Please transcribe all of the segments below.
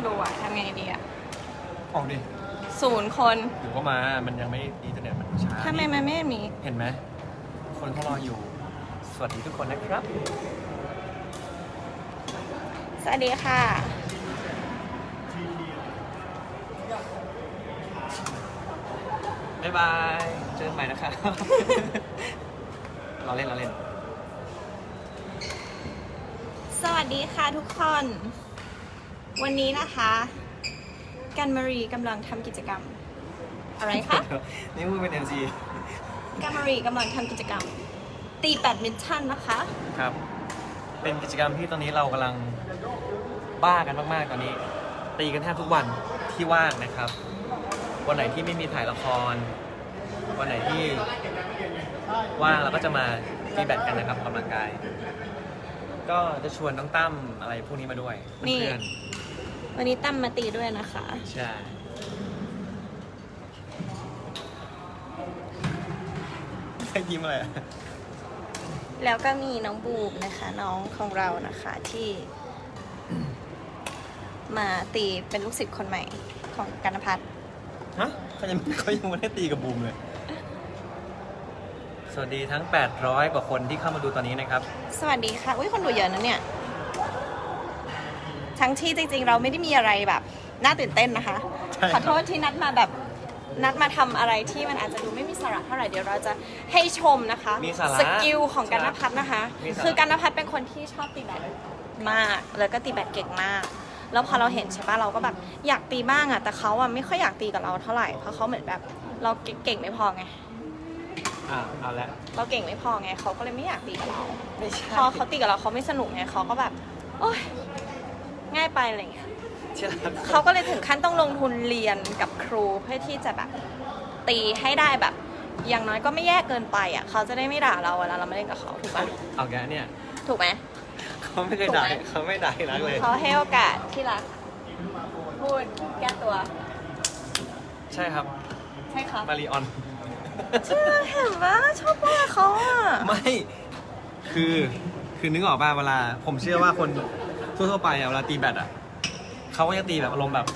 คนดูอะทำไงดีอะออกดิศูนย์คนเดี๋ยวก็มา มันยังไม่อินเทอร์เน็ตมันช้าทำไมมันไม่มี เห็นไหม คนเขารออยู่ สวัสดีทุกคนนะครับ สวัสดีค่ะ บ๊ายบาย เจอกันใหม่นะครับ เราเล่นเราเล่น สวัสดีค่ะทุกคน วันนี้นะคะ กันมารีกำลังทำกิจกรรม อะไรคะ นี่มึงเป็น MC กันมารีกำลังทำกิจกรรม ตีแบดมินตันนะคะ ครับ เป็นกิจกรรมที่ตอนนี้เรากำลังบ้ากันมากๆตอนนี้ ตีกันแทบทุกวันที่ว่างนะครับ วันไหนที่ไม่มีถ่ายละคร วันไหนที่ว่างเราก็จะมาตีแบดกันนะครับออกกำลังกาย ก็จะชวนน้องตั้มอะไรพวกนี้มาด้วยนี่ เพื่อน วันนี้ตั้มมาตีด้วยนะคะๆใช่ใครยิ้มอะไรอะแล้วก็มีน้องบูมนะคะ น้องของเรานะคะที่ มาตีเป็นลูกศิษย์คนใหม่ของกันพัฒน์ฮะเขายังเขายังไม่ได้ตีกับบูมเลย สวัสดีทั้ง 800 กว่าคนที่เข้ามาดูตอนนี้นะครับ สวัสดีค่ะ อุ้ยคนดูเยอะนะเนี่ย ทั้งที่จริง ๆ เราไม่ได้มีอะไรแบบน่าตื่นเต้นนะคะ ใช่ครับ ขอโทษที่นัดมาแบบนัดมาทำอะไรที่มันอาจจะดูไม่มีสาระเท่าไหร่เดี๋ยวเราจะให้ชมนะคะมีสาระสกิลของกันนพัฒน์นะคะ มีสาระ คือกันนพัฒน์เป็นคนที่ชอบตีแบดมากแล้วก็ตีแบดเก่งมาก แล้วพอเราเห็นใช่ปะเราก็แบบอยากตีบ้างอะแต่เขาอะไม่ค่อยอยากตีกับเราเท่าไหร่เพราะเขาเหมือนแบบเราเก่งไม่พอไงอะเอาละเราเก่งไม่พอไงเขาก็เลยไม่อยากตีกับเรา ไม่ใช่พอเขาตีกับเราเขาไม่สนุกไงเขาก็แบบโอ๊ย ง่ายไปอะไรเงี้ยเชื่อแล้วเขาก็เลยถึงขั้นต้องลงทุนเรียนกับครูเพื่อที่จะแบบตีให้ได้แบบ อย่างน้อยก็ไม่แย่เกินไปอะเขาจะได้ไม่ด่าเราเวลาเราไม่เล่นกับเขาถูกปะเอาแกเนี่ยถูกไหมเขาไม่เคยด่าเขาไม่ด่าให้รักเลย เขาให้โอกาสที่รักพูดแก้ตัว ใช่ครับใช่ครับมาริออนใช่เห็นปะชอบว่าเขาอะไม่คือคือนึกออกป่ะเวลา ผมเชื่อว่าคน ทั่วๆไปอะเวลาตีแบดอะเขาก็จะตีแบบอารมณ์แบบ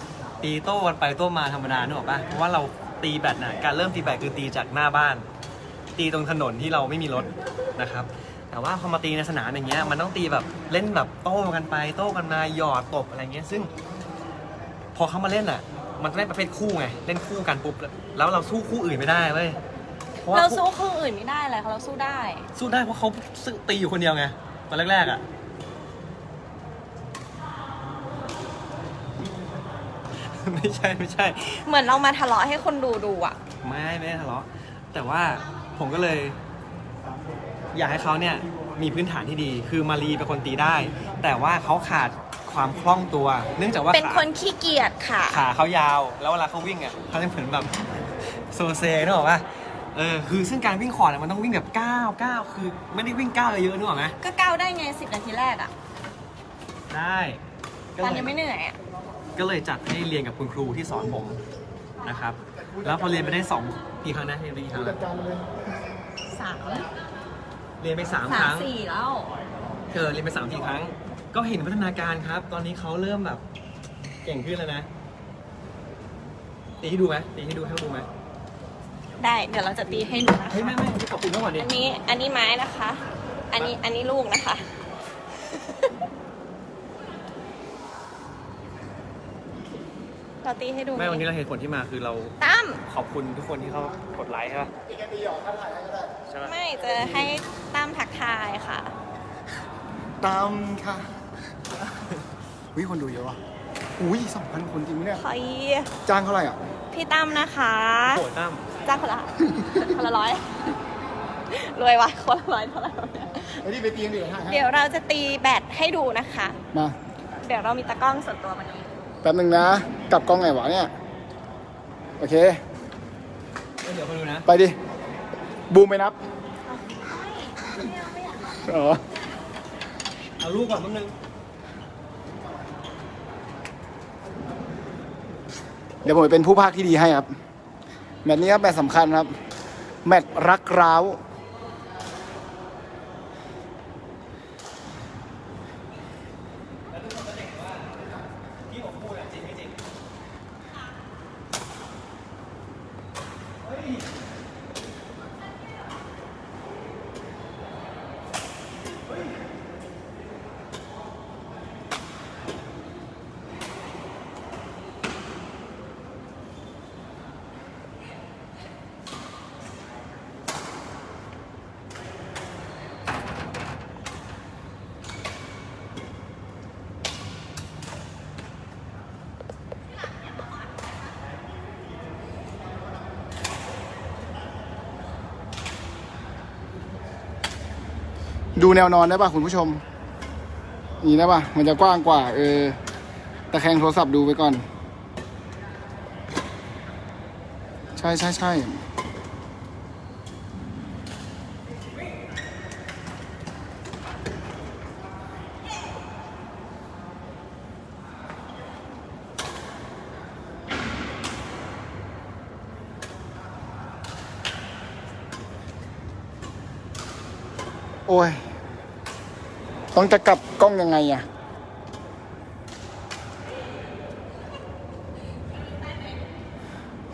ตีโต้กันไปโต้มาธรรมดานึกออกป่ะเพราะว่าเราตีแบดน่ะการเริ่มตีแบดคือตีจากหน้าบ้าน ตีตรงถนนที่เราไม่มีรถนะครับ แต่ว่าพอมาตีในสนามอย่างเงี้ยมันต้องตีแบบเล่นแบบโต้กันไปโต้กันมาหยอดตบอะไรเงี้ยซึ่ง พอเขามาเล่นอะ มันจะเล่นประเภทคู่ไงเล่นคู่กันปุ๊บแล้วเราสู้คู่อื่นไม่ได้เว้ยพะว่เราคู่สู้คนอื่นไม่ได้เลยเราสู้ได้ สู้ได้เพราะเขาตีอยู่คนเดียวไงตอนแรกๆอะ ไม่ใช่ไม่ใช่ เหมือนเรามาทะเลาะให้คนดูดูอะ ไม่ไม่ได้ทะเลาะแต่ว่าผมก็เลย อยากให้เขาเนี่ยมีพื้นฐานที่ดี คือมารีเป็นคนตีได้ แต่ว่าเขาขาดความคล่องตัว เนื่องจากว่าเป็นขาคนขี้เกียจค่ะ ขาเขายาว แล้วเวลาเขาวิ่งอะเขาจะเหมือนแบบโซเซนึกออกปะเออคือซึ่งการวิ่งคอร์ดอะมันต้องวิ่งแบบก้าวก้าวคือไม่ได้วิ่งก้าวเยอะๆนึกออกไหมก็ก้าวได้ไงสิบนาทีแรกอะได้ก็ตอนเลยยังไม่เหนื่อยอะ ก็เลยจัดให้เรียนกับคุณครูที่สอนผมนะครับ แล้วพอเรียนไปได้สองกี่ครั้งนะเรียนไปกี่ครั้งสามเรียนไปสามสาคมรั้ง สี่แล้วเออเรียนไปสามสี่ครั้ง ก็เห็นพัฒนาการครับ ตอนนี้เขาเริ่มแบบเก่งขึ้นแล้วนะ ตีให้ดูไหมตีให้ดูให้เขาดูไหมได้เดี๋ยวเราจะตีให้ดูนะเฮ้ยคะไม่ไม่ขอบคุณเขาก่อนดิอันนี้อันนี้ไม้นะคะ อันนี้อันนี้ลูกนะคะ เราตีให้ดูไม่วันนี้เราเหตุผลที่มาคือเราตั้มขอบคุณทุกคนที่เขากดไลค์ใช่ปะใช่ปะไม่จะให้ตั้มทักทายค่ะ ตามค่ะวิคนดูเยอะว่ะอุ้ยสองพันคนจริงไหมเนี่ย ขออีจ้างเท่าไหร่อะ พี่ตั้มนะคะโหดตั้มจ้างคนละ คนละร้อยรวยวะคนละร้อยเท่าไหร่วะเนี่ยไอ้นี่ไปเตียงดิให้ให้เดี๋ยวเราจะตีแบตให้ดูนะคะ มา เดี๋ยวเรามีตะกล้องส่วนตัววันนี้ แป๊บหนึ่งนะ กลับกล้องไงวะเนี่ย โอเค เดี๋ยวมาดูนะ ไปดิ บูมไปนับ อ๋อ เอาลูกก่อนแป๊บนึงเดี๋ยวผมเป็นผู้พากย์ที่ดีให้ครับ แมตช์นี้ครับแมตช์สำคัญครับ แมตช์รักร้าว แนวนอนได้ป่ะคุณผู้ชม นี่ได้ป่ะ มันจะกว้างกว่า เออ ตะแคงโทรศัพท์ดูไปก่อน ใช่ใช่ใช่โอ้ย ต้องจะกลับกล้องยังไงอะ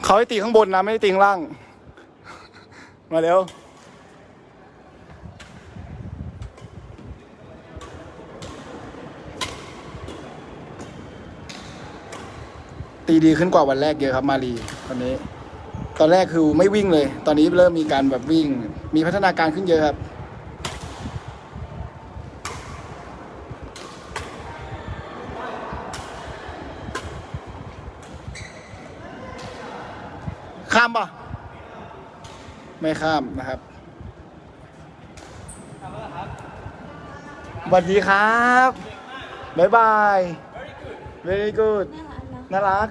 เขาให้ตีข้างบนนะไม่ได้ตีข้างล่าง มาเร็วตีดีขึ้นกว่าวันแรกเยอะครับมารีตอนนี้ ตอนแรกคือไม่วิ่งเลย ตอนนี้เริ่มมีการแบบวิ่ง มีพัฒนาการขึ้นเยอะครับ ข้ามปะ ไม่ข้ามนะครับสวัสดีครับบ๊ายบาย very good น่ารัก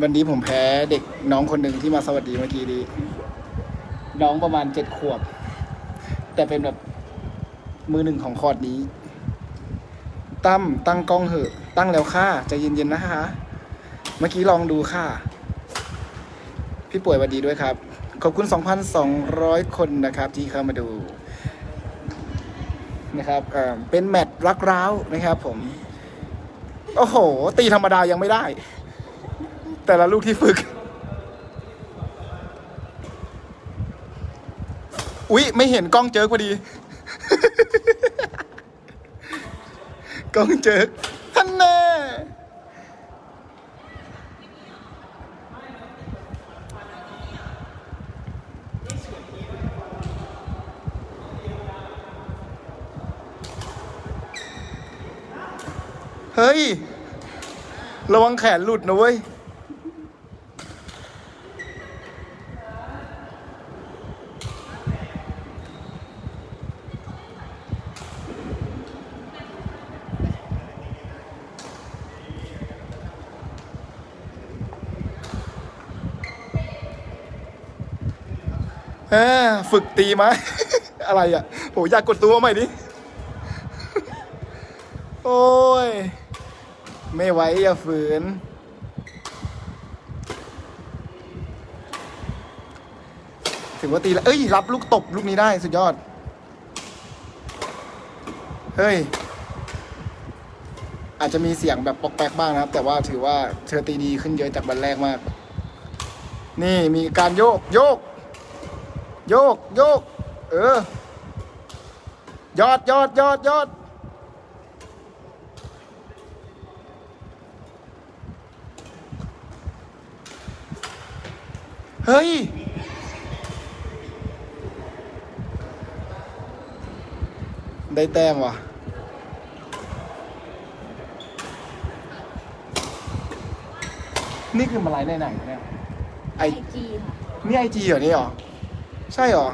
วันนี้ผมแพ้เด็กน้องคนหนึ่งที่มาสวัสดีเมื่อกี้ดีน้องประมาณเจ็ดขวบ แต่เป็นแบบมือหนึ่งของคอร์ดนี้ ตั้มตั้งกล้องเหอะ ตั้งแล้วค่ะใจเย็นๆนะคะ มื่อกี้ลองดูค่ะ พี่ป่วยวัสดีด้วยครับ ขอบคุณ 2,200 คนนะครับ ที่เข้ามาดูนะครับเเป็นแมตช์รักร้าวนะครับ ผม โอ้โห ตีธรรมดายังไม่ได้ แต่ละลูกที่ฝึก อุ๊ย ไม่เห็นกล้องเจอพอดี กล้องเจอท่านแน่เฮ้ย ระวังแขนหลุดนะเว้ยเออฝึกตีไหม อะไรอะ โห อยากกดตัวใหม่ดิ โอ้ย ไม่ไหวอย่าฝืนถือว่าตีแล้วเอ้ย รับลูกตบลูกนี้ได้สุดยอด เฮ้ย อาจจะมีเสียงแบบปอกแปกบ้างนะครับ แต่ว่าถือว่าเธอตีดีขึ้นเยอะจากวันแรกมาก นี่มีการโยก โยก โยก โยก เออ ยอดยอดยอดยอด เฮ้ย ได้แต้มว่ะ นี่คือมาไลฟ์ในไหนเนี่ยไอไอจีค่ะ นี่ไอจีเหรอนี่เหรอ ใช่เหรอ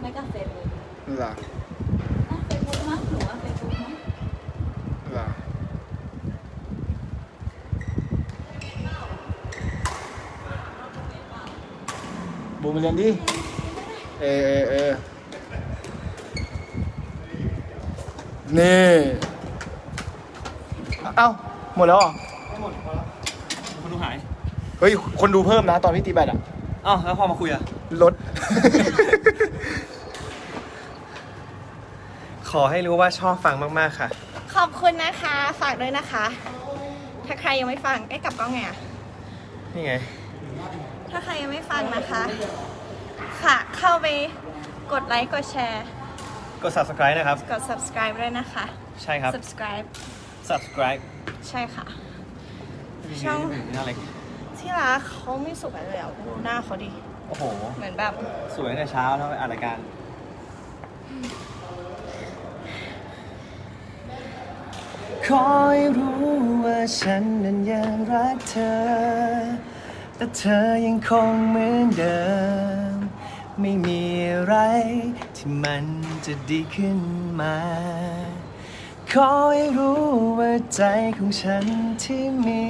ไม่ก็เฟซบุ๊ก เหรอ เฟซบุ๊กมั้งหนูว่าเฟซบุ๊กมั้ง เหรอ บูมมาเรียนดิ เออเออเออนี่เอ้าหมดแล้วเหรอไม่หมดพอแล้วคนดูหายเฮ้ย คนดูเพิ่มนะ ตอนพี่ตีแบตอะอ้าวแล้วพอมาคุยอะลด ขอให้รู้ว่าชอบฟังมาก ๆ ค่ะ ขอบคุณนะคะ ฝากด้วยนะคะ ถ้าใครยังไม่ฟังเอ๊ะกลับกล้องไงอะนี่ไง ถ้าใครยังไม่ฟังนะคะค่ะเข้าไปกดไลค์กดแชร์กด subscribe นะครับ กด subscribe ด้วยนะคะ ใช่ครับ subscribe subscribe ใช่ค่ะ ช่อง น่าเล็กที่รักเขาไม่สุกอะไรเลยอะดูหน้าเขาดิโอ้โห เหมือนแบบ สวยตั้งแต่เช้าแล้วไปอ่านรายการ คอยรู้ว่าฉันนั้นยังรักเธอ แต่เธอยังคงเหมือนเดิม ไม่มีอะไรที่มันจะดีขึ้นมา ขอให้รู้ว่าใจของฉันที่มี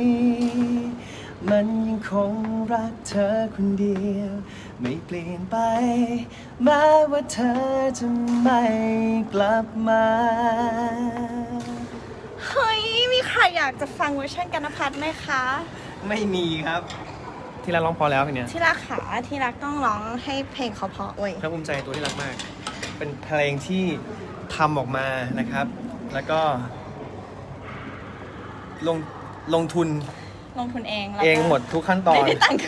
มันยังคงรักเธอคนเดียว ไม่เปลี่ยนไป แม้ว่าเธอจะไม่กลับมา เฮ้ย มีใครอยากจะฟังเวอร์ชันกันพัฒน์ไหมคะ ไม่มีครับ ที่รักร้องพอแล้วเพลงเนี้ยที่รักขาที่รักต้องร้องให้เพลงเขาเพราะเว้ยภาคภูมิใจตัวที่รักมาก เป็นเพลงที่ทำออกมานะครับ แล้วก็ ลงลงทุนลงทุนเองแล้วก็เองหมดทุกขั้นตอนไม่ได้ตังค์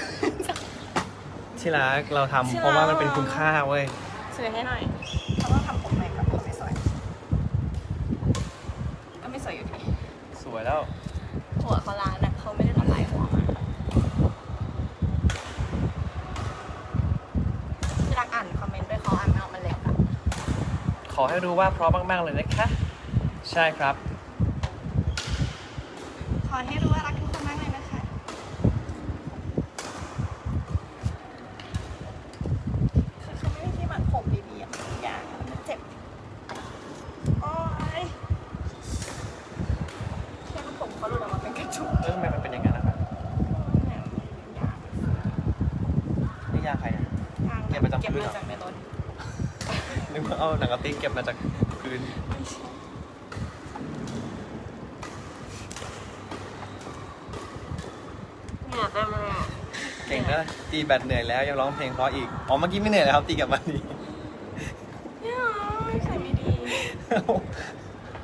ที่รักเราทำที่รักเพราะว่ามันเป็นคุณค่าเว้ยสวยให้หน่อยเขาต้องทำผมใหม่กับผมไม่สวยก็ไม่สวยอยู่ดีสวยแล้วหัวเขาล้านอะเขาไม่ได้ระบายหัวมาที่รักอ่านคอมเมนต์ด้วยเขาอ่านไม่ออกมันเล็กอะ ขอให้รู้ว่าเพราะมาก ๆ เลยนะคะ ใช่ครับ ขอให้รู้ว่ารักทุกคนมากเลยนะคะคือเขาไม่ได้ที่มันผมดีๆอะทุกอย่างอะมันเจ็บโอ๊ยแค่มันผมเขาหลุดออกมาเป็นกระจุก เออทำไมมันเป็นอย่างนั้นนะครับ เนี่ยยาง นี่ยาใครอะ ยาง เก็บมาจาก เก็บ พื้นเหร มา อ จากในรถ นึกว่าเอาหนัง กระติกเก็บมาจากพื้นเนี่ยเต็มเลยอะเก่งนะตีแบตเหนื่อยแล้วยังร้องเพลงเพราะอีก อ๋อเมื่อกี้ไม่เหนื่อยแล้วครับตีกลับมาดี เนี่ยใส่ไม่ดี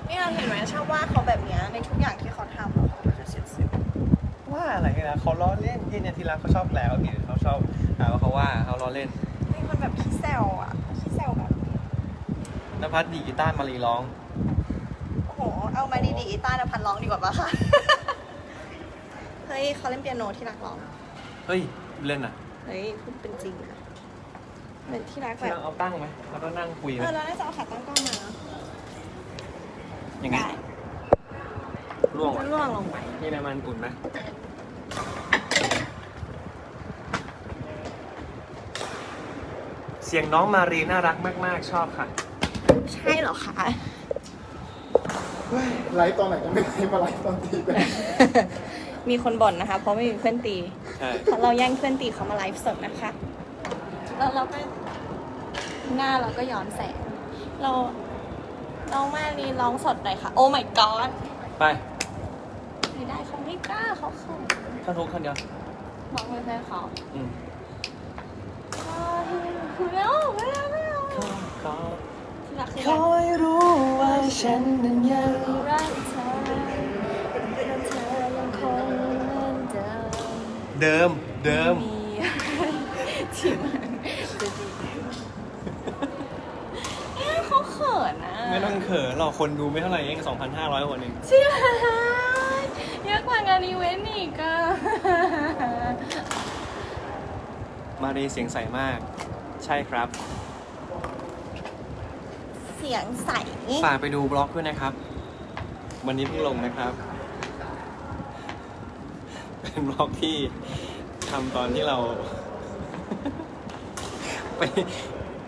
เนี่ยเห็นไหมชอบว่าเขาแบบเนี้ยในทุกอย่างที่เขาทำอะเขาก็จะเสียดว่าอะไรกันนะเขาล้อเล่นที่เนี่ยที่รักเขาชอบแหล้วนี่เขาชอบหาว่าเขาว่าเขาล้อเล่นๆนี่มันแบบขี้แซวอะขี้แซวแบบ นภัสดีดกีตาร์มารีร้อง โอ้โห เอามาดีๆอีต้านะพันร้องดีกว่าปะคะ เฮ้ยเขาเล่นเปียโนที่รักร้อง เฮ้ย เล่นอะเฮ้ยพูดเป็นจริงนะเหมือนที่รักแบที่บรักเอาตั้งไหมแล้วก็นั่งคุยไหเอมอเราน่าจะเอาขาตั้งกล้องมาอย่างงี้ได้ร่วงจะว่ะล่วงลงไปมีอะไรมันอุ่นไหมเสียงน้องมารีน่ารักมาก ๆ ชอบค่ะ ใช่เหรอคะ ไลฟ์ตอนไหนก็ไม่ไลฟ์มาไลฟ์ตอนตีแบบมีคนบ่นนะคะ เพราะไม่มีเพื่อนตี ใช่เพราะเราแย่งเพื่อนตีเขามาไลฟ์สดนะคะ แล้วเราก็หน้าเราก็ย้อนแสง เราน้องมารีร้องสดหน่อยค่ะ โอ้ my god ไปไม่ได้เขาไม่กล้าเขาเขาท่านทุกท่านเดียวร้องไม่ใช่เขาอืมไม่เอาไม่เอาไม่เอาข อที่รักที่ขรัอกให้รู้ว่าฉันนั้นยังรักเธอและเธอยังคงเหมือนเดิมเดิมเดิม มีอะไรที่มันจะดีเอ๊ะเขาเขินนะไม่ต้องเขินหรอกคนดูไม่เท่าไหร่เอง2,500คนเองใช่ไหมเยอะกว่างานอีเวนต์อีกอะมารีเสียงใสมาก ใช่ครับ เสียงใส ฝากไปดูบล็อกด้วยนะครับ วันนี้เพิ่งลงนะครับ เป็นบล็อกที่ทำตอนที่เรา ไป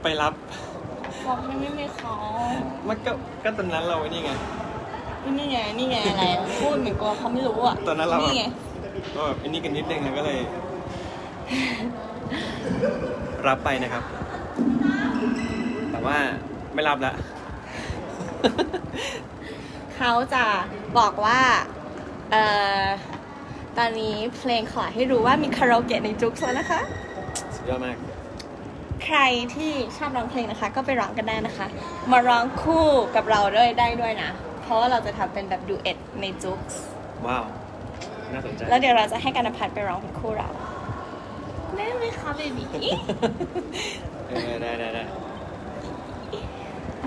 ไปรับ บอกให้ไม่มีเขามันก็ก็ตอนนั้นเราไอ้นี่ไง นี่ไงนี่ไงอะไรอะพูดเหมือนกลัวเขาไม่รู้อะตอนนั้นเรา นี่ไงก็แบบไอ้นี่กันนิดนึงนะก็เลย รับไปนะครับ แต่ว่า ไม่รับละเขาจะบอกว่าเอ่อตอนนี้เพลงขอให้รู้ว่ามีคาราโอเกะในจุกแล้วนะคะ สุดยอดมาก ใครที่ชอบร้องเพลงนะคะ ก็ไปร้องกันได้นะคะ มาร้องคู่กับเราด้วยได้ด้วยนะ เพราะว่าเราจะทำเป็นแบบดูเอ็ดในจุกว้าว น่าสนใจ แล้วเดี๋ยวเราจะให้กันพัฒน์ไปร้องเป็นคู่เราได้ไหมคะเบบี เออได้ได้ได้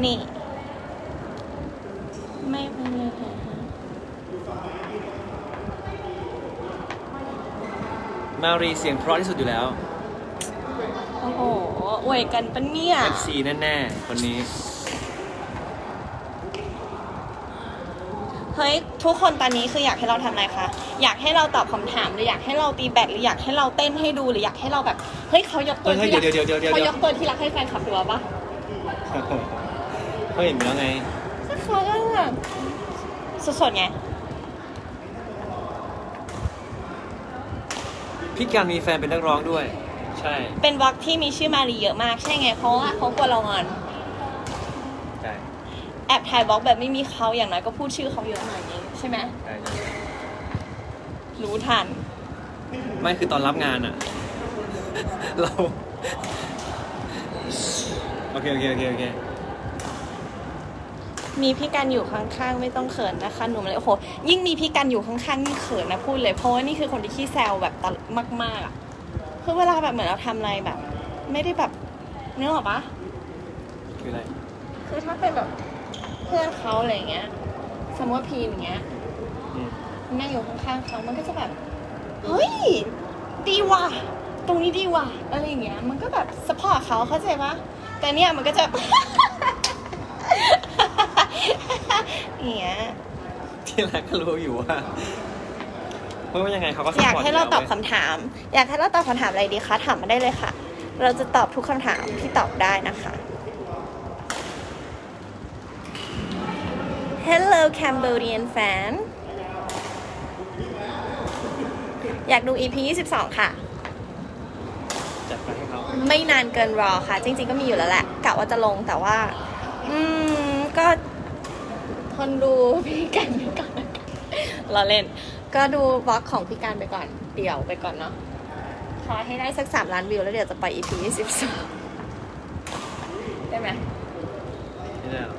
นี่ ไม่ไม่เลยค่ะมารีเสียงเพราะที่สุดอยู่แล้ว โอ้โหอวยกันปะเนี่ย FC แน่ๆ คนนี้ เฮ้ย ทุกคนตอนนี้คืออยากให้เราทำอะไรคะ อยากให้เราตอบคำถามหรืออยากให้เราตีแบตหรืออยากให้เราเต้นให้ดูหรืออยากให้เราแบบ เฮ้ยเขายกตัวเฮ้ยที่รักเดี๋ยวเดี๋ยวเดี๋ยวเดี๋ยว เขายกตัวที่รักให้แฟนขับดูปะ ก็เห็นอยู่แล้วไงก็เขาก็แบบสดๆไง พี่การมีแฟนเป็นนักร้องด้วย ใช่เป็นวอล์กที่มีชื่อมารีเยอะมากใช่ไง เพราะว่าเขากลัวเรางอน ใช่แอบถ่ายวอล์กแบบไม่มีเขาอย่างน้อยก็พูดชื่อเขาเยอะหน่อยนี้ใช่ไหมใช่ใช่รู้ทัน ไม่คือตอนรับงานอะเรา โอเคโอเคโอเคโอเคมีพี่กันอยู่ข้างๆ ไม่ต้องเขินนะคะหนูเลยโอ้โหยิ่งมีพี่กันอยู่ข้างๆนี่เขินนะพูดเลยเพราะว่านี่คือคนที่ขี้แซวแบบตลกมากๆอะคือเวลาแบบเหมือนเราทำอะไรแบบ ไม่ได้แบบนึกออกปะคืออะไรคือถ้าเป็นแบบเพื่อนเขาอะไรเงี้ย สมมติว่าพีมอย่างเงี้ยอืมนั่งอยู่ข้างๆเขามันก็จะแบบเฮ้ยดีว่ะตรงนี้ดีว่ะอะไรอย่างเงี้ยมันก็แบบสปอร์ตเขาเข้าใจปะ แต่เนี่ยมันก็จะ อย่างเงี้ยที่รักก็รู้อยู่ว่าไม่ว่ายังไงเขาก็อยากให้เราตอบคคำถาม อยากให้เราตอบคำถามอะไรดีคะถามมาได้เลยค่ะ เราจะตอบทุกคำถามที่ตอบได้นะคะ Hello Cambodian fan อยากดู EP 22 ค่ะจัด ไม่นานเกินรอค่ะ จริง ๆ ก็มีอยู่แล้วแหละกะว่าจะลงแต่ว่า อืมก็ทนดูพี่กันไปก่อนเราเล่น ก็ดูบล็อกของพี่การไปก่อน เดี่ยวไปก่อนเนาะขอให้ได้สักสามล้านวิวแล้วเดี๋ยวจะไปล่อย EP 22ได้ไหมไม่ได้หรอก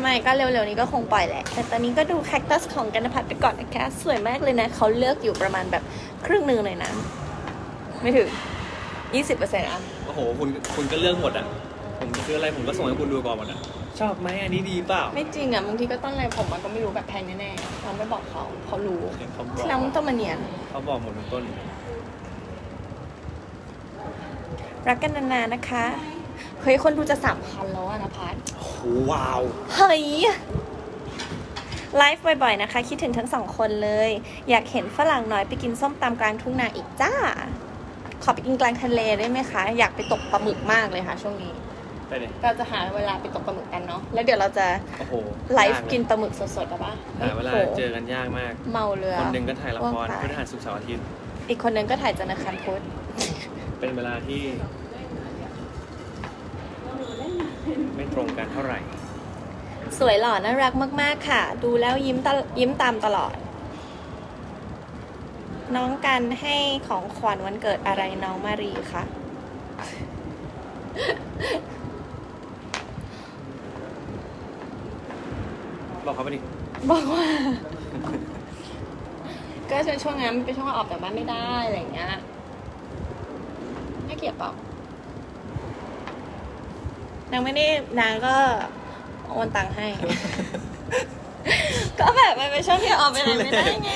ไม่ก็เร็วๆนี้ก็คงปล่อยแหละ แต่ตอนนี้ก็ดูแคคตัสของกันพัฒไปก่อนนะคะ สวยมากเลยนะ เขาเลือกอยู่ประมาณแบบครึ่งหนึ่งเลยนะ ไม่ถึง 20%อะ โอ้โห คุณคุณก็เลือกหมดอะ ผมจะซื้ออะไรผมก็ส่งให้คุณดูก่อนหมดอะ ชอบไหมอันนี้ดีเปล่าไม่จริงอะบางทีก็ต้นอะไรผมมันก็ไม่รู้แบบแพงแน่ๆเราไม่บอกเขาเขารู้เขาบอกเราต้องมาเนียน เขาบอกหมดทุกต้น รักกันนานๆนะคะ เฮ้ย คนดูจะสามพันแล้วอะนะพัทโอ้โหว้าว เฮ้ย ไลฟ์บ่อยๆนะคะ คิดถึงทั้งสองคนเลย อยากเห็นฝรั่งน้อยไปกินส้มตำกลางทุ่งนาอีกจ้า ขอไปกินกลางทะเลได้ไหมคะ อยากไปตกปลาหมึกมากเลยค่ะ ช่วงนี้ ไปเลยเราจะหาเวลาไปตกปลาหมึกกันเนาะแล้วเดี๋ยวเราจะโอ้โหไลฟ์ยาเยกินปลาหมึกสดๆอะปะหาเวลาโอ้โหเจอกันยากมาก เมาเรือ คนหนึ่งก็ถ่ายละครว่างพฤไปหัสศุกร์เสาร์อาทิตย์อีกคนหนึงก็ถ่ายจันทร์อังคารพุธเป็นเวลาที่ไม่ตรงกันเท่าไหร่ สวยหล่อน่ารักมาก ๆ ค่ะ ดูแล้วยิ้มตลยิ้มตามตลอด น้องกันให้ของขวัญวันเกิดอะไรน้องมารีคะบอกเขาไปดิ บอกว่า ก็ช่วงช่วงนั้นมันเป็นช่วงออกจากบ้านไม่ได้อะไรอย่างเงี้ยน่าเกลียดเปล่านางไม่ได้นางก็โอนตังค์ให้ ก็แบบมันเป็นช่วงที่ออกไปไหนไม่ได้ไง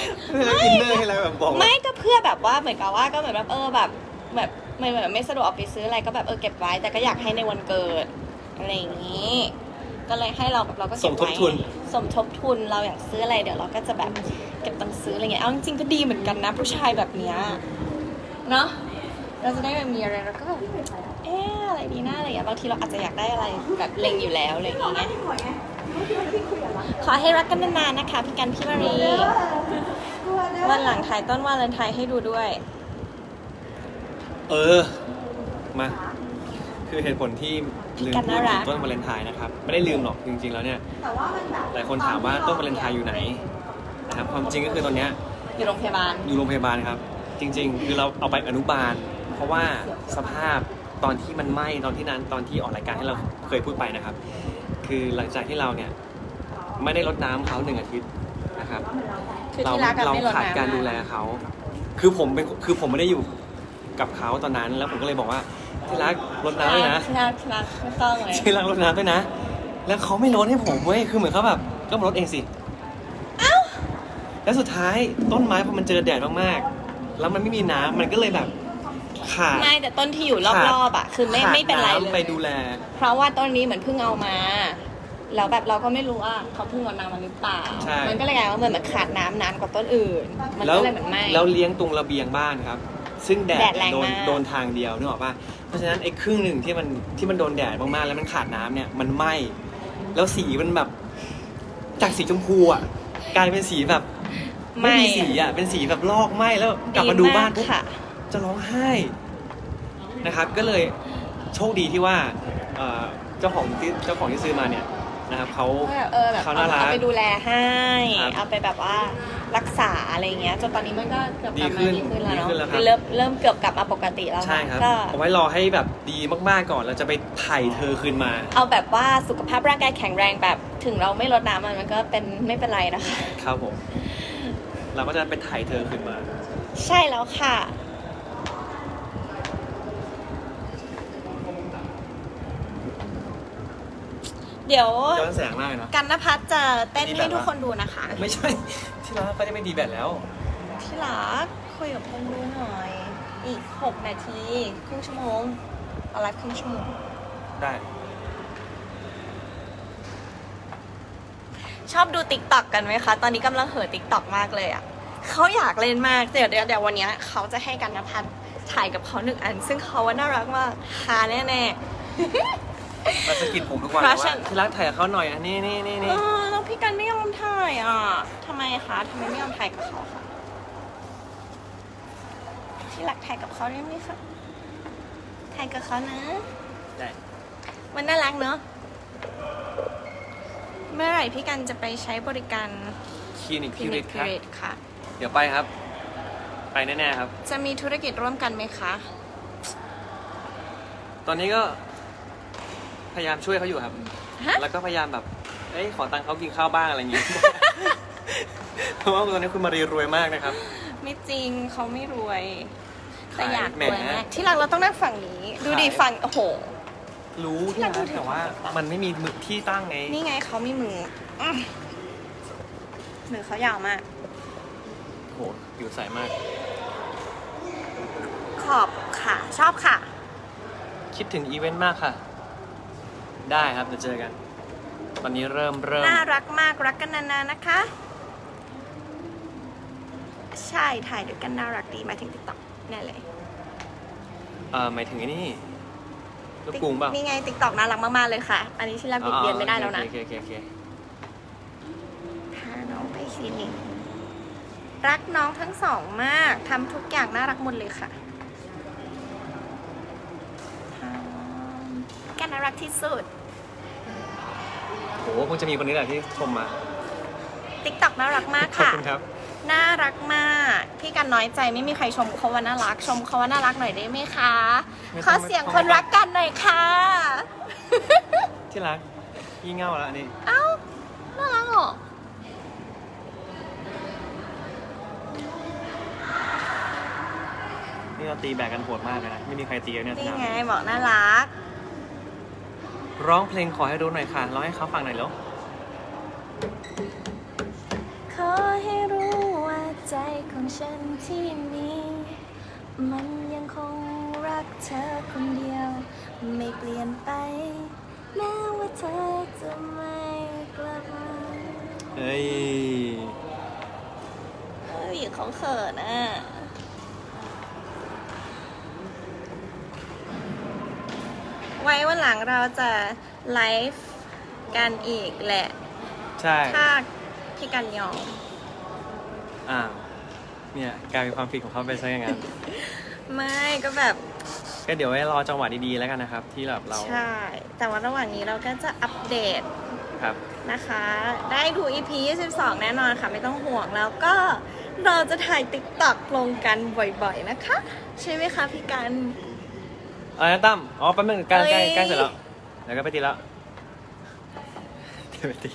ไม่อินเนอร์ให้เราแบบบอกว่าไม่ก็เพื่อแบบว่าเหมือนกับว่าก็เหมือนแบบเออแบบแบบไม่แบบไม่สะดวกออกไปซื้ออะไรก็แบบเออเก็บไว้ แต่ก็อยากให้ในวันเกิดอะไรอย่างนี้ ก็เลยให้เราแบบเราก็เก็บสมทบไว้ทุน สมทบทุนเราอยากซื้ออะไรเดี๋ยวเราก็จะแบบเก็บตังค์ซื้ออะไรเงี้ยเอาจริงๆก็ดีเหมือนกันนะ ผู้ชายแบบเนี้ยเนาะเราจะได้แบบมีอะไรเราก็แบบเอออะไรดีหน้าอะไรอย่างเงี้ยบางทีเราอาจจะอยากได้อะไรแบบเล็งอยู่แล้วอะไรอย่างเงี้ยขอให้รักกันนานๆนะคะพี่กันพี่มารี วันหลังถ่ายต้นวาเลนไทน์ให้ดูด้วย เออ มา คือเหตุผลที่ลืมกันพูน่าดรัถึกงต้นวาเลนไทน์นะครับ ไม่ได้ลืมหรอกจริง ๆ แล้วเนี่ยหลายคนถามว่าต้นวาเลนไทน์อยู่ไหนนะครับ ความจริงก็คือตอนเนี้ยอยู่โรงพยาบาล อยู่โรงพยาบาลครับ จริง ๆ คือเราเอาไปอนุบาล เพราะว่าสภาพตอนที่มันไหม้ตอนที่นั้นตอนที่ออกรายการที่เราเคยพูดไปนะครับ คือหลังจากที่เราเนี่ยไม่ได้รดน้ำเขาหนึ่งอาทิตย์นะ ครับครับ คือเราที่รักกับเราไม่ลดขาดน้ำการดูแลเขา คือผมเป็นคือผมไม่ได้อยู่กับเขาตอนนั้น แล้วผมก็เลยบอกว่าที่รักรดน้ำด้วยนะที่รักที่รักไม่ต้องเลย ที่รักรดน้ำด้วยนะ แล้วเขาไม่รดให้ผมเว้ย คือเหมือนเขาแบบ ก็มารดเองสิ แล้วสุดท้ายต้นไม้พอมันเจอแดดมากๆ แล้วมันไม่มีน้ำมันก็เลยแบบขาด ไม่แต่ต้นที่อยู่รอบๆอะ คือไม่ขาดไม่เป็นไรเลำไปยดูแล เพราะว่าต้นนี้เหมือนเพิ่งเอามา แล้วแบบเราก็ไม่รู้ว่าเขาเพิ่งเอาน้ำมาหรือเปล่า ใช่ มันก็เลยกลายว่าเหมือนมันขาดน้ำนานกว่าต้นอื่น มันแล้วก็เลยเหมือนไหม่แล้วเลี้ยงตรงระเบียงบ้านครับ ซึ่งแดดแดดแรงโดนมาก โดนทางเดียวนึกออกป่ะเพราะฉะนั้นไอ้ครึ่งหนึ่งที่มันที่มันโดนแดดมากๆแล้วมันขาดน้ำเนี่ยมันไหม้แล้วสีมันแบบ จากสีชมพูอะกลายเป็นสีแบบไม่มีสีอะเป็นสีแบบลอกไหม้แล้วกลับมาดูบ้านปุ๊บ ค่ะ จะร้องไห้นะครับก็เลยโชคดีที่ว่าเอ่อเจ้าของที่เจ้าของที่ซื้อมาเนี่ย นะครับเขาก็แบบเออแบบเขาเอาน่ารัก เอาไปดูแลให้ ครับเอาไปแบบว่ารักษาอะไรเงี้ยจนตอนนี้มันก็เกือบกลับมาดีดีขึ้ขึ้นนแล้วเนาะดีขึ้นแล้วครับคือเริ่มเริ่มเกือบกลับมาปกติแล้วใช่ครับก็เอาไว้รอให้แบบดีมากๆก่อนเราจะไปไถ่เธอคืนมา เอาแบบว่าสุขภาพร่างกายแข็งแรงแบบถึงเราไม่ลดน้ำมันมันก็เป็นไม่เป็นไรนะคะ ครับผม เราก็จะไปไถ่เธอคืนมา ใช่แล้วค่ะ เดี๋ยวย้อนแสงมากเลยเนอะกันนภัทรจะเต้นดีแบบให้ทุกว่าคนดูนะคะ ไม่ใช่ ที่ร้านเขาจะไม่ดีแบตแล้ว ที่รักคุยกับคนดูหน่อย อีก 6 นาทีครึ่งชั่วโมงเอาไลฟ์ครึ่งชั่วโมง ได้ ชอบดูติ๊กต็อกกันไหมคะ ตอนนี้กำลังเห่อติ๊กต็อกมากเลยอะ่ะเขาอยากเล่นมาก เดี๋ยวเดี๋ยวเดี๋ยววันเนี้ยเขาจะให้กันนภัทรถ่ายกับเขาหนึ่งอัน ซึ่งเขาว่าน่ารักมากฮาแน่ มาสะกิดผมทุกวันเพเลยราะฉัว่านที่รักถ่ายกับเขาหน่อยอันนี้นี่นี่ๆเอนี่อแล้วพี่กันไม่ยอมถ่ายอะทำไมคะทำไมไม่ยอมถ่ายกับเขาคะที่รักถ่ายกับเขาได้ไหมคะถ่ายกับเขานะ ได้มันน่ารักเนอะเมื่อไหร่พี่กันจะไปใช้บริการคลินิกคพิลินิริกตพิครับ เรตค่ะ เดี๋ยวไปครับ ไปแน่ๆครับ จะมีธุรกิจร่วมกันไหมคะ ตอนนี้ก็ พยายามช่วยเขาอยู่ครับ ฮะ แล้วก็พยายามแบบ เอ้ยขอตังค์เขากินข้าวบ้างอะไรอย่างงี้ เพราะว่าตอนนี้คุณมารีรวยมากนะครับ ไม่จริงเขาไม่รวย แต่ขายอยากแหมรวยมากที่รักเราต้องนั่งฝั่งนี้ ดูดิขาย ฝั่งโอ้โห รู้ที่ที่รัรักกดูถึงแต่ว่ามันไม่มีมือที่ตั้งไง นี่ไงเขามีมืออื้อมือเขายาวมาก โหผิวใสมาก ขอบค่ะ ชอบค่ะ คิดถึงอีเวนต์มากค่ะ ได้ครับเดี๋ยวเจอกัน ตอนนี้เริ่มเริ่ม น่ารักมากรักกันนานๆนะคะ ใช่ถ่ายด้วยกันน่ารักดีหมายถึงติ๊กต็อกแน่เลยเอ่อหมายถึงไอ้นี่ลูกกรุงเปล่านี่ไงติ๊กต็อกน่ารักมากๆเลยค่ะ อันนี้ที่รักบิดเบียนไม่ได้แล้วนะโอเคโอเคโอเคพาน้องไปคลินิกรักน้องทั้งสองมากทำทุกอย่างน่ารักหมดเลยค่ะ น่ารักที่สุด โหคงจะมีคนนี้แหละที่ชมมา ติ๊กต็อกน่ารักมากขอบค่ะ คุณครับ น่ารักมาก พี่กันน้อยใจไม่มีใครชมเขาว่าน่ารัก ชมเขาว่าน่ารักหน่อยได้ไหมคะ ไม่ต้องขอเสียงคนรักกันหน่อยค่ะ ที่รักยี่เง่าแล้วอันนี่เอ้า น่ารักเหรอ นี่เราตีแบกกันโหดมากเลยนะ ไม่มีใครตีกันเนี่ยสนี่นามไงบอกน่ารัก ร้องเพลงขอให้รู้หน่อยค่ะ ร้องให้เขาฟังหน่อยแล้วขอให้รู้ว่าใจของฉันที่มีมันยังคงรักเธอคนเดียว ไม่เปลี่ยนไป แม้ว่าเธอจะไม่กลับมาเฮ้ย เฮ้ยเขาเขินอะ ไว้วันหลังเราจะไลฟ์กันอีกแหละ ใช่ถ้าพี่กันยอม อ่าวเนี่ยกลายเป็นความผิดของเขาไปซะอย่างนั้น ไม่ก็แบบก็เดี๋ยวไว้รอจังหวะดีๆแล้วกันนะครับ ที่แบบเราใช่ แต่ว่าระหว่างนี้เราก็จะอัปเดตครับ นะคะ ได้ดู EP 22 แน่นอนค่ะ ไม่ต้องห่วงแล้วก็เราจะถ่ายติ๊กต็อกลงกันบ่อยๆนะคะ ใช่ไหมคะพี่กัน เอาละตั้มอ๋อแป๊บนึงใกล้ใกล้เอ้ยใกล้เสร็จแล้วเดี๋ยวก็ไปตีแล้วเดี๋ยวไปตี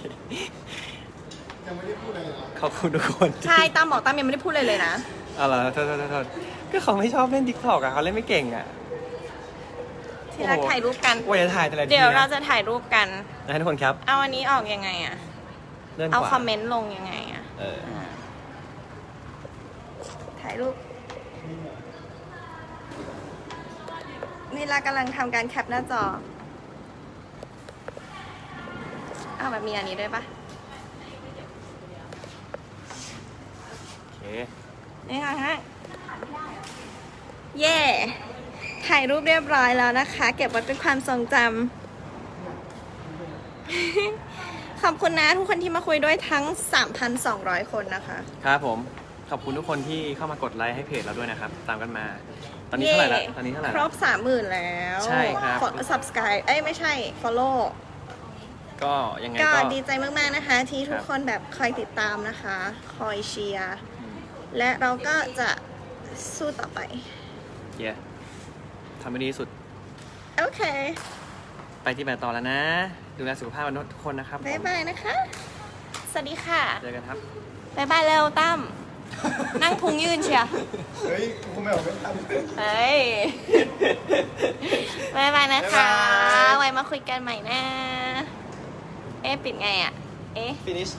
ยังไม่ได้พูดอะไรเลยขอบคุณทุกคนใช่ตั้มบอกตั้มยังไม่ได้พูดเลยเลยนะ เอาล่ะโทษโทษโทษโทษก็เขาไม่ชอบเล่นทิกตอกอะเขาเล่นไม่เก่งอะที่รักโอ้โหถ่ายรูปกันว่าจะถ่ายแต่ละทีเดี๋ยวเรานะจะถ่ายรูปกันนะให้ทุกคนครับ เอาอันนี้ออกยังไงอะเลื่อนขเอาวาคอมเมนต์ลงยังไงอะเอออ่าถ่ายรูป นี่เรากำลังทำการแคปหน้าจออ้าวแบบมีอันนี้ด้วยปะโอเคนี่ค่ะฮะเย่ถ่ายรูปเรียบร้อยแล้วนะคะ เก็บไว้เป็นความทรงจำ ขอบคุณนะทุกคนที่มาคุยด้วยทั้ง 3,200 คนนะคะ ครับผม ขอบคุณทุกคนที่เข้ามากดไลค์ให้เพจเราด้วยนะครับ ตามกันมา ตอนนี้เท่าไหร่ละย่ตอนนี้เท่าไหร่ครละ บสามหมื่นแล้วใช่ครับกด subscribe เอ้ยไม่ใช่ follow ก็ยังไงก็ ก็ดีใจมาก ๆ นะคะ ที่ทุกครับ คนแบบคอยติดตามนะคะ คอยเชียร์ อืมและเราก็จะสู้ต่อไป เย้ทำให้ดีที่สุด โอเค ไปที่แบบต่อแล้วนะ ดูแลสุขภาพกันทุกคนนะครับผมบ๊ายบายนะคะ สวัสดีค่ะ เจอกันครับ บ๊ายบายเร็วตั้ม นั่งพุงยืนเชียร์เฮ้ยกูไม่ออกไม่ทำ เฮ้ยบ๊ายบายนะคะ บ๊ายบาย ไว้มาคุยกันใหม่นะ เอ๊ะ ปิดไงอะ เอ๊ะ finish